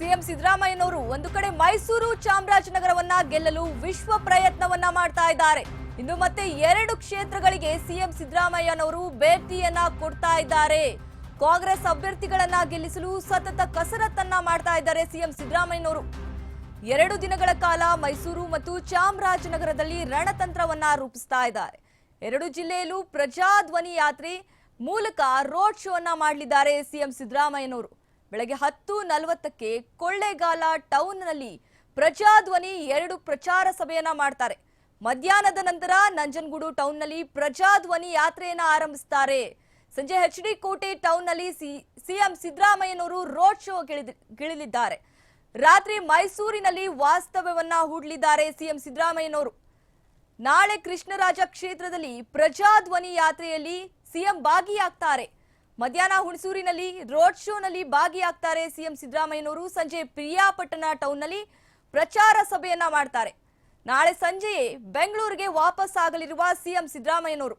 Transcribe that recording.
CM ಸಿದ್ದರಾಮಯ್ಯನವರು ಒಂದು ಕಡೆ ಮೈಸೂರು ಚಾಮರಾಜನಗರವನ್ನ ಗೆಲ್ಲಲು ವಿಶ್ವ ಪ್ರಯತ್ನವನ್ನ ಮಾಡ್ತಾ ಇದ್ದಾರೆ. ಇನ್ನು ಮತ್ತೆ ಎರಡು ಕ್ಷೇತ್ರಗಳಿಗೆ ಸಿಎಂ ಸಿದ್ದರಾಮಯ್ಯನವರು ಭೇಟಿಯನ್ನ ಕೊಡ್ತಾ ಇದ್ದಾರೆ. ಕಾಂಗ್ರೆಸ್ ಅಭ್ಯರ್ಥಿಗಳನ್ನ ಗೆಲ್ಲಿಸಲು ಸತತ ಕಸರತ್ತನ್ನ ಮಾಡ್ತಾ ಇದ್ದಾರೆ ಸಿಎಂ ಸಿದ್ದರಾಮಯ್ಯನವರು. ಎರಡು ದಿನಗಳ ಕಾಲ ಮೈಸೂರು ಮತ್ತು ಚಾಮರಾಜನಗರದಲ್ಲಿ ರಣತಂತ್ರವನ್ನ ರೂಪಿಸ್ತಾ ಇದ್ದಾರೆ. ಎರಡು ಜಿಲ್ಲೆಯಲ್ಲೂ ಪ್ರಜಾಧ್ವನಿ ಯಾತ್ರೆ ಮೂಲಕ ರೋಡ್ ಶೋ ಅನ್ನ ಮಾಡಲಿದ್ದಾರೆ ಸಿಎಂ ಸಿದ್ದರಾಮಯ್ಯನವರು. ಬೆಳಗ್ಗೆ ಹತ್ತು ನಲವತ್ತಕ್ಕೆ ಕೊಳ್ಳೇಗಾಲ ಟೌನ್ನಲ್ಲಿ ಪ್ರಜಾಧ್ವನಿ ಎರಡು ಪ್ರಚಾರ ಸಭೆಯನ್ನ ಮಾಡ್ತಾರೆ. ಮಧ್ಯಾಹ್ನದ ನಂತರ ನಂಜನಗೂಡು ಟೌನ್ನಲ್ಲಿ ಪ್ರಜಾಧ್ವನಿ ಯಾತ್ರೆಯನ್ನ ಆರಂಭಿಸ್ತಾರೆ. ಸಂಜೆ ಎಚ್ ಡಿ ಕೋಟೆ ಟೌನ್ನಲ್ಲಿ ಸಿಎಂ ಸಿದ್ದರಾಮಯ್ಯನವರು ರೋಡ್ ಶೋ ಗಿಳಿಲಿದ್ದಾರೆ ರಾತ್ರಿ ಮೈಸೂರಿನಲ್ಲಿ ವಾಸ್ತವ್ಯವನ್ನ ಹೂಡಲಿದ್ದಾರೆ ಸಿಎಂ ಸಿದ್ದರಾಮಯ್ಯನವರು. ನಾಳೆ ಕೃಷ್ಣರಾಜ ಕ್ಷೇತ್ರದಲ್ಲಿ ಪ್ರಜಾಧ್ವನಿ ಯಾತ್ರೆಯಲ್ಲಿ ಸಿಎಂ ಭಾಗಿಯಾಗ್ತಾರೆ. ಮಧ್ಯಾಹ್ನ ಹುಣಸೂರಿನಲ್ಲಿ ರೋಡ್ ಶೋನಲ್ಲಿ ಭಾಗಿಯಾಗ್ತಾರೆ ಸಿಎಂ ಸಿದ್ದರಾಮಯ್ಯನವರು. ಸಂಜೆ ಪ್ರಿಯಾಪಟ್ಟಣ ಟೌನ್ನಲ್ಲಿ ಪ್ರಚಾರ ಸಭೆಯನ್ನ ಮಾಡ್ತಾರೆ. ನಾಳೆ ಸಂಜೆಯೇ ಬೆಂಗಳೂರಿಗೆ ವಾಪಸ್ ಆಗಲಿರುವ ಸಿಎಂ ಸಿದ್ದರಾಮಯ್ಯನವರು.